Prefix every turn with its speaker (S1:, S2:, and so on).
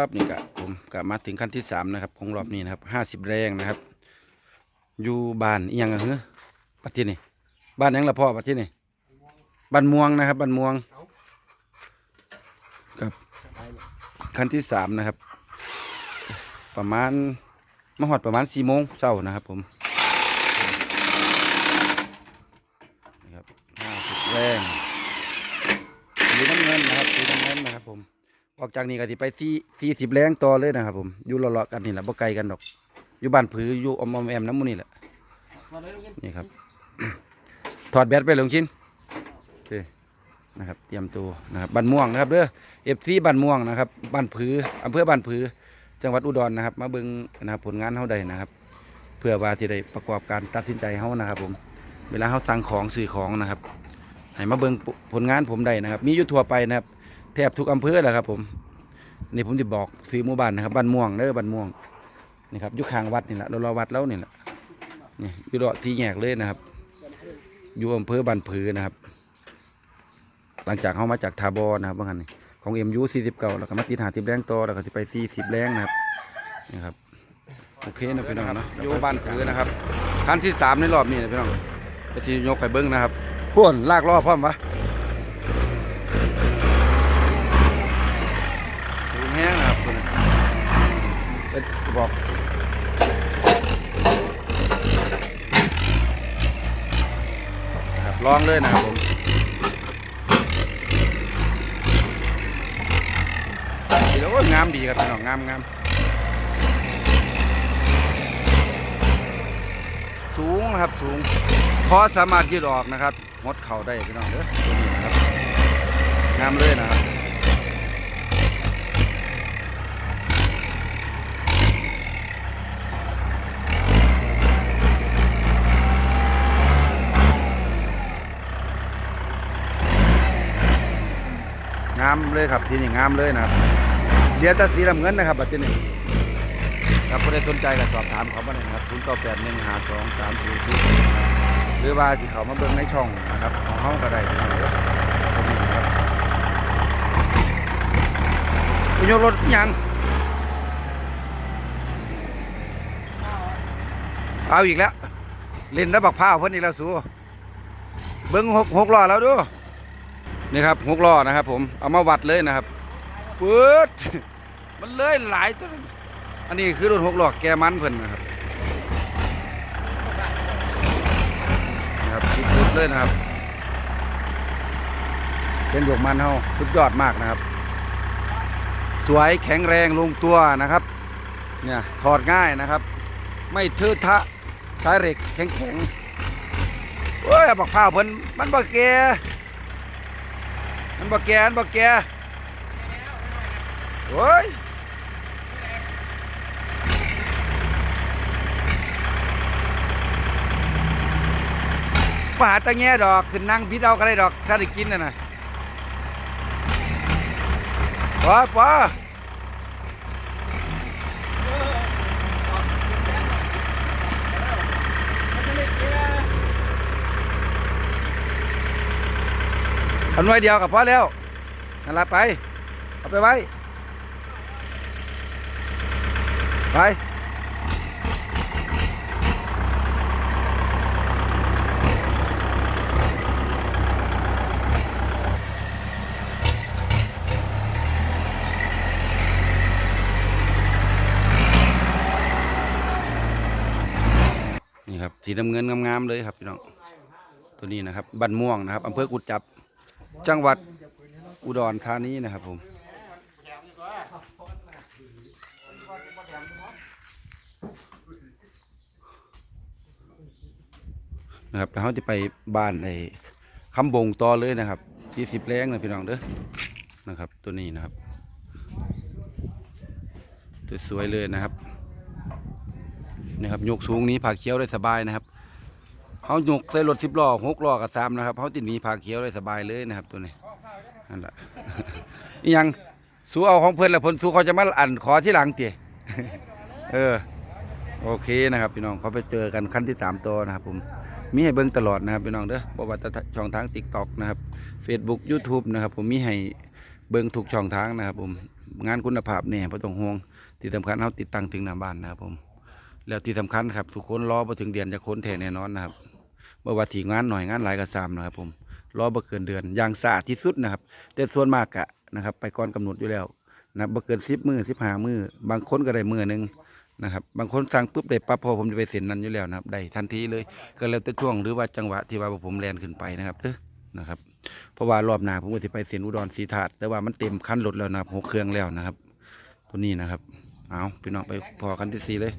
S1: ครับนี่กะผมกะมาถึงขั้นที่สามนะครับของรอบนี้นะครับห้าสิบแรงนะครับ อยู่บ้านอีหยังอะเฮ้อปัจจุบันนี่บ้านหยังละพ่อปัจจุบันนี่บ้านม่วงนะครับบ้านม่วงครับขั้นที่สามนะครับ ประมาณมาหอดประมาณสี่โมงเช้านะครับผมนะครับห้าสิบแรงสีน้ำเงินนะครับสีน้ำเงินนะครับ ผม ออกจากนี้ก็สิไปสี่สี่สิบแรงต่อเลยนะครับผมอยู่เลาะๆกันนี่แหละบ่ไกลกันดอก อยู่บ้านผืออยู่อมอมแอมน้ำมูนี่แหละนี่ครับ ถอดแบตไปลงชิ้นโอเคนะครับเตรียมตัวนะครับบ้านม่วงนะครับเด้อเอฟซีบ้านม่วงนะครับบ้านผืออำเภอบ้านผือ จังหวัดอุดรนะครับ มาเบิ่งนะครับผลงานเฮาได้นะครับ เพื่อว่าที่ได้ประกอบการตัดสินใจเฮานะครับ ผม เวลาเฮาสั่งของซื้อของนะครับให้มาเบิ่งผลงานผมได้นะครับ มีอยู่ทั่วไปนะครับ แทบทุกอำเภอแหละครับ ผมนี่ผมจะบอกซื้อหมู่บ้านนะครับบ้านม่วงเด้อบ้านม่วงนี่ครับอยู่ข้างวัดนี่แหละเราเราวัดแล้วนี่แหละนี่อยู่ดอกสีแยกเลยนะครับ อยู่อำเภอบ้านผือนะครับ หลังจากเขามาจากทาบอนะครับว่างั้นนี่ของเอ็มยูสี่สิบเก้าแล้วก็มาติดหาสิบแรงต่อแล้วก็จะไปสี่สิบแรงนะครับนี่ครับโอเคนะพี่น้องเนาะอยู่บ้านผือนะครับขั้นที่สามในรอบนี้นะพี่น้องไปที่ยกไข่เบิ้งนะครับพ่วนลากล้อพร้อมปะ สูงแห้งนะครับคนนี้เป็น บอกลองเลยนะครับผมดีแล้วงามดีครับพี่น้องงามงามสูงนะครับสูงคอสามารถยืดออกนะครับงดเข่าได้พี่น้องเด้อตัวนี้นะครับงามเลยนะครับามเลยครับทีนี้งามเลยนะครับเดี๋ยวแตาสีน้ำเงินนะครับบัดนี้ครับผู้ใดสนใจก็สอบถามเขามาเลยนะครับศูนย์ต่อแปดหนึ่งหาสองสามสี่สี่หรือว่าสิเขามาเบิ่งในช่องนะครับของห้องก็ได้นะครับครับไปยกรถยังเอาอีกแล้วเล่นแล้วบักผ้าเพิ่นอีกแล้วสูเบิ้งหกหกล้อแล้วดู นี่ครับหกล้อนะครับ ผมเอามาวัดเลยนะครับปื๊ดมันเลยหลายตัวอันนี้คือรถหกล้อแกมันเพิ่นนะครับนะครับสุดๆเลยนะครับ เป็นดวกมันเฮาสุดยอดมากนะครับ สวยแข็งแรงลงตัวนะครับเนี่ยถอดง่ายนะครับ ไม่เทอทะใช้เหล็กแข็งๆโอ้ยบักพร้าวเพิ่นมันบ่แก มันบ่แกมันบ่แกโอ้ยมาหาตะแง่ดอกขึ้นนั่งพิดเอาก็ได้ดอกถ้าได้กินน่ะนะปอปอ อันไว้เดียวกับพ่อแล้วนั่นละไป เอาไปไว้ ไปนี่ครับสีน้ำเงินงามๆเลยครับพี่น้องตัวนี้นะครับบันม่วงนะครับอำเภอกุดจับ จังหวัดอุดรธานีนะครับผมนะครับแล้วเขาจะไปบ้านไอ้คำบงต่อเลยนะครับสี่สิบแรงนะพี่น้องเด้อนะครับ ตัวนี้นะครับตัวสวยเลยนะครับนะครับยกสูงนี้ผาเขียวได้สบายนะครับ เขาหยกใส่รถสิบล้อหกล้อกับสามนะครับเขาติดหนีผาเขียวได้สบายเลยนะครับ ตัวนี้นั่นแหละอิหยังสู้เอาของเพื่อนแล้วเพิ่นสู้เขาจะมาอ่านขอที่หลังเตี๋ยเออ โอเคนะครับ พี่น้องเขาไปเจอกันขั้นที่สามตัวนะครับ ผมมีให้เบิ่งตลอดนะครับพี่น้องเด้อบอกว่าจะช่องทางติ๊กต็อกนะครับ Facebook YouTube นะครับ ผมมีให้เบิ่งทุกช่องทางนะครับ ผมงานคุณภาพแน่บ่ต้องห่วงที่สำคัญเฮาติดตั้งถึงหน้าบ้านนะครับผมแล้วที่สำคัญครับ ทุกคนรอบ่ถึงเดือนจะค้นแท้แน่นอนนะครับ บ่ว่าที่งานหน่อยงานหลายก็ซ้ำนะครับผมรอบ่เกินเดือนอย่างสะอาดที่สุดนะครับ แต่ส่วนมากกะนะครับ ไปก่อนกำหนดอยู่แล้วนะบ่เกิน10มื้อ15มื้อบางคนก็ได้มือหนึ่งนะครับบางคนสั่งปุ๊บได้ปั๊บพอผมจะไปเซ็นนั้นอยู่แล้วนะครับ ได้ทันทีเลยก็แล้วแต่ช่วงหรือว่าจังหวะที่ว่าผมแลนขึ้นไปนะครับเด้อนะครับเพราะว่ารอบหน้าผมก็สิไปเซ็นอุดรศรีธาตุแต่ว่ามันเต็มคันรถแล้วนะครับหกเครื่องแล้วนะครับ ตัวนี้นะครับเอาพี่น้องไปพอกันที่สี่เลย